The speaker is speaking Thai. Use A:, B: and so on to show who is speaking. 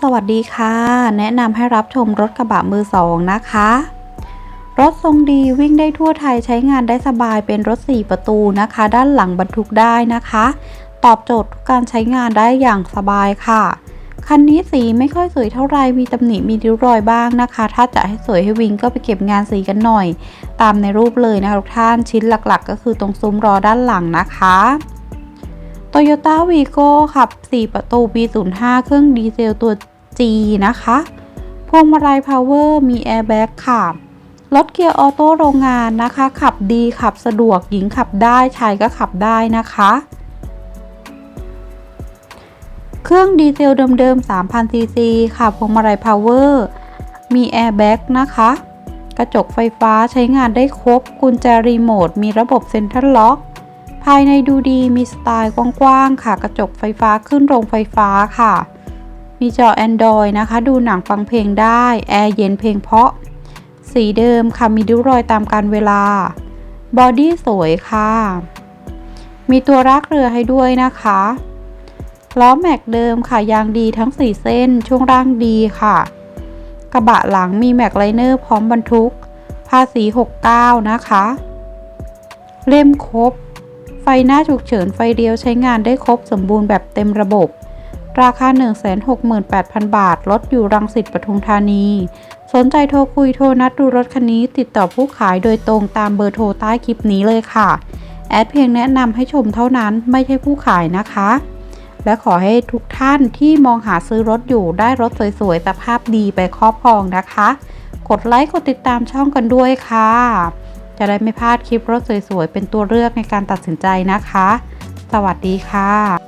A: สวัสดีค่ะ แนะนำให้รับชมรถกระบะมือสองนะคะ รถทรงดีวิ่งได้ทั่วไทยใช้งานได้สบายเป็นรถ 4 ประตูนะคะ ด้านหลังบรรทุกได้นะคะ ตอบโจทย์ทุกการใช้งานได้อย่างสบายค่ะ คันนี้สีไม่ค่อยสวยเท่าไรมีตำหนิมีริ้วรอยบ้างนะคะ ถ้าจะให้สวยให้วิ่งก็ไปเก็บงานสีกันหน่อย ตามในรูปเลยนะคะทุกท่านชิ้นหลักๆ ก็คือตรงซุ้มรอด้านหลังนะคะ Toyota Vigo ขับ 4 ประตู B05 เครื่องดีเซลตัว G นะคะ พวงมาลัย Power มีแอร์แบ็กค่ะ รถเกียร์ออโต้โรงงานนะคะ ขับดีขับสะดวกหญิงขับได้ชายก็ขับได้นะคะ เครื่องดีเซลเดิมๆ 3,000 ซีซีค่ะ พวงมาลัย Power มีแอร์แบ็กนะคะ กระจกไฟฟ้าใช้งานได้ครบ กุญแจรีโมท มีระบบเซ็นทรัลล็อก ภายในดูดีมีสไตล์กว้างๆ ค่ะ กระจกไฟฟ้าขึ้นโรงไฟฟ้าค่ะ มีจอ Android นะคะ ดูหนังฟังเพลงได้ แอร์เย็นเพลงเพาะ สีเดิมค่ะ มีริ้วรอยตามการเวลา บอดี้สวยค่ะ มีตัวรากเรือให้ด้วยนะคะล้อแม็กเดิมค่ะ ยางดีทั้ง 4 เส้น ช่วงล่างดีค่ะ กระบะหลังมีแม็กไลเนอร์พร้อมบรรทุก ภาษี 69 นะคะ เล่มครบ ไฟหน้าฉุกเฉินไฟเดียวใช้งานได้ครบสมบูรณ์แบบเต็มระบบ ราคา 168,000 บาท รถอยู่รังสิตปทุมธานี สนใจโทรคุยโทรนัดดูรถคันนี้ ติดต่อผู้ขายโดยตรงตามเบอร์โทรใต้คลิปนี้เลยค่ะ แอดเพียงแนะนำให้ชมเท่านั้นไม่ใช่ผู้ขายนะคะ และขอให้ทุกท่านที่มองหาซื้อรถอยู่ได้รถสวยๆสภาพดีไปครอบครองนะคะ กดไลค์กดติดตามช่องกันด้วยค่ะ จะได้ไม่พลาดคลิปรถสวยๆ เป็นตัวเลือกในการตัดสินใจนะคะ สวัสดีค่ะ